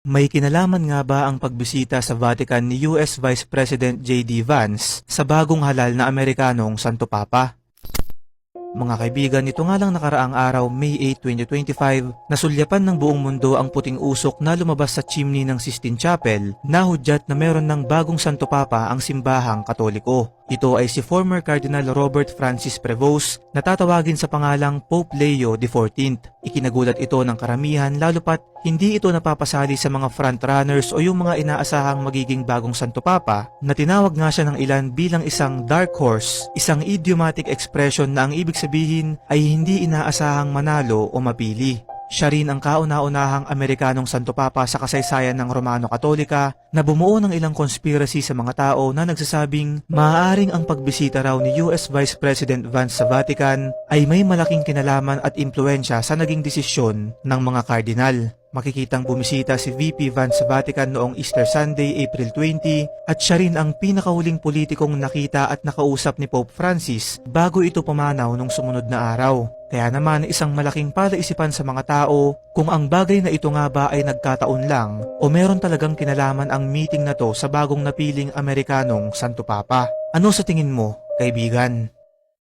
May kinalaman nga ba ang pagbisita sa Vatican ni US Vice President J.D. Vance sa bagong halal na Amerikanong Santo Papa? Mga kaibigan, ito nga lang nakaraang araw, May 8, 2025, nasulyapan ng buong mundo ang puting usok na lumabas sa chimney ng Sistine Chapel na hudyat na meron ng bagong Santo Papa ang simbahang katoliko. Ito ay si former Cardinal Robert Francis Prevost na tatawagin sa pangalang Pope Leo XIV. Ikinagulat ito ng karamihan lalo pat hindi ito napapasali sa mga frontrunners o yung mga inaasahang magiging bagong Santo Papa na tinawag nga siya ng ilan bilang isang dark horse, isang idiomatic expression na ang ibig sabihin ay hindi inaasahang manalo o mapili. Siya rin ang kauna-unahang Amerikanong Santo Papa sa kasaysayan ng Romano Katolika na bumuo ng ilang conspiracy sa mga tao na nagsasabing maaaring ang pagbisita raw ni US Vice President Vance sa Vatican ay may malaking kinalaman at impluensya sa naging desisyon ng mga kardinal. Makikitang bumisita si VP Vance sa Vatican noong Easter Sunday, April 20 at siya rin ang pinakahuling politikong nakita at nakausap ni Pope Francis bago ito pumanaw nung sumunod na araw. Kaya naman isang malaking palaisipan sa mga tao kung ang bagay na ito nga ba ay nagkataon lang o meron talagang kinalaman ang meeting na to sa bagong napiling Amerikanong Santo Papa. Ano sa tingin mo, kaibigan?